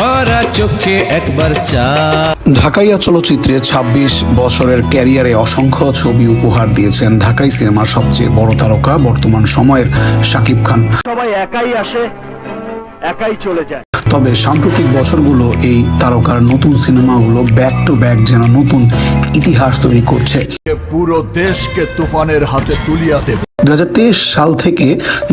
ভরা চোখে একবার চা। ঢাকাইয়া চলচ্চিত্রে ২৬ বছরের ক্যারিয়ারে অসংখ্য ছবি উপহার দিয়েছেন ঢাকাই সিনেমার সবচেয়ে বড় তারকা বর্তমান সময়ের শাকিব খান। সবাই একাই আসে একাই চলে যায়। তবে সাম্প্রতিক বছরগুলো এই তারকার নতুন সিনেমাগুলো ব্যাক টু ব্যাক যেন নতুন ইতিহাস তৈরি করছে। পুরো দেশকে তুফানের হাতে তুলিয়া দেবে। দুই হাজার তেইশ সাল থেকে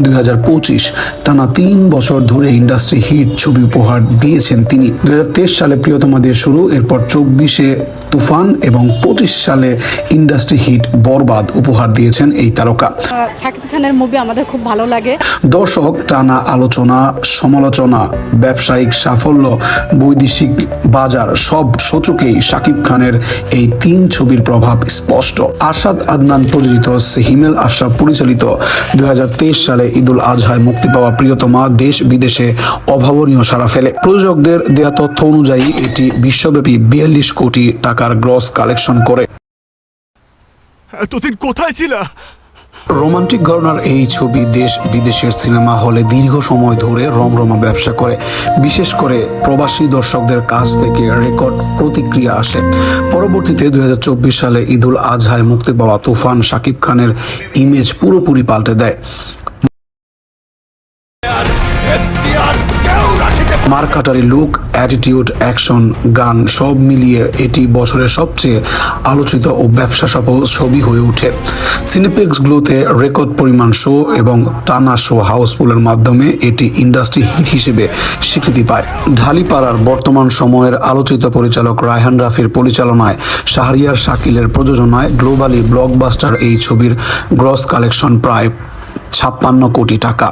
দুই হাজার পঁচিশ টানা তিন বছর ধরে ইন্ডাস্ট্রি হিট ছবি উপহার দিয়েছেন তিনি। দুই হাজার তেইশ সালে প্রিয়তমা দিয়ে শুরু এরপর চব্বিশে তুফান এবং পঁচিশ সালে ইন্ডাস্ট্রি হিট বরবাদ উপহার দিয়েছেন এই তারকা। সাকিব খানের মুভি আমাদের খুব ভালো লাগে। দর্শক টানা আলোচনা সমালোচনা ব্যবসায়িক সাফল্য বৈদেশিক বাজার সব সূচকেই শাকিব খানের এই তিন ছবির প্রভাব স্পষ্ট। আসাদ আদনান প্রযোজিত হিমেল আশরাফ পরিচালিত দুই হাজার তেইশ সালে ঈদুল আজহায় মুক্তি পাওয়া প্রিয়তমা দেশ বিদেশে অভাবনীয় সাড়া ফেলে। প্রযোজকদের দেয়া তথ্য অনুযায়ী এটি বিশ্বব্যাপী বিয়াল্লিশ কোটি টাকার গ্রস কালেকশন করে। এতদিন কোথায় ছিলা? রোমান্টিক ঘরনার এই ছবি দেশ বিদেশের সিনেমা হলে দীর্ঘ সময় ধরে রমরমা ব্যবসা করে। বিশেষ করে প্রবাসী দর্শকদের কাছ থেকে রেকর্ড প্রতিক্রিয়া আসে। পরবর্তীতে দুই হাজার চব্বিশ সালে ঈদুল আজহায় মুক্তি পাওয়া তুফান শাকিব খানের ইমেজ পুরোপুরি পাল্টে দেয়। মারকাটারি লুক অ্যাটিটিউড অ্যাকশন গান সব মিলিয়ে এটি বছরের সবচেয়ে আলোচিত ও ব্যবসা সফল ছবি হয়ে ওঠে। সিনেপ্লেক্সগুলোতে রেকর্ড পরিমাণ শো এবং টানা শো হাউসফুলের মাধ্যমে এটি ইন্ডাস্ট্রি হিট হিসেবে স্বীকৃতি পায়। ঢালিপাড়ার বর্তমান সময়ের আলোচিত পরিচালক রায়হান রাফির পরিচালনায় শাহরিয়ার শাকিলের প্রযোজনায় গ্লোবালি ব্লকবাস্টার এই ছবির গ্রস কালেকশন প্রায় ছাপ্পান্ন কোটি টাকা।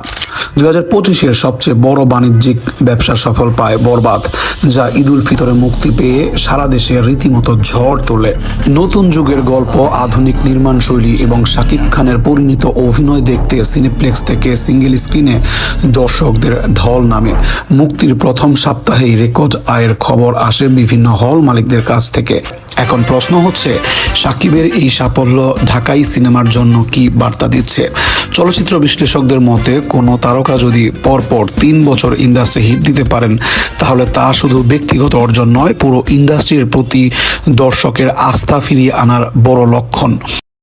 দুই হাজার পঁচিশের সবচেয়ে বড় বাণিজ্যিক ব্যবসা সফল পায় বরবাদ, যা ঈদুল ফিতরে মুক্তি পেয়ে সারা দেশে রীতিমতো ঝড় তোলে। নতুন যুগের গল্প, আধুনিক নির্মাণ শৈলী এবং শাকিব খানের পরিণত অভিনয় দেখতে সিনেপ্লেক্স থেকে সিঙ্গেল স্ক্রিনে দর্শকদের ঢল নামে। মুক্তির প্রথম সপ্তাহেই রেকর্ড আয়ের খবর আসে বিভিন্ন হল মালিকদের কাছ থেকে। এখন প্রশ্ন হচ্ছে সাকিবের এই সাফল্য ঢাকাই সিনেমার জন্য কি বার্তা দিচ্ছে? চলচ্চিত্র বিশ্লেষকদের মতে, কোনো তারকা যদি পরপর তিন বছর ইন্ডাস্ট্রি হিট দিতে পারেন, তাহলে তা শুধু ব্যক্তিগত অর্জন নয়, পুরো ইন্ডাস্ট্রির প্রতি দর্শকের আস্থা ফিরিয়ে আনার বড় লক্ষণ।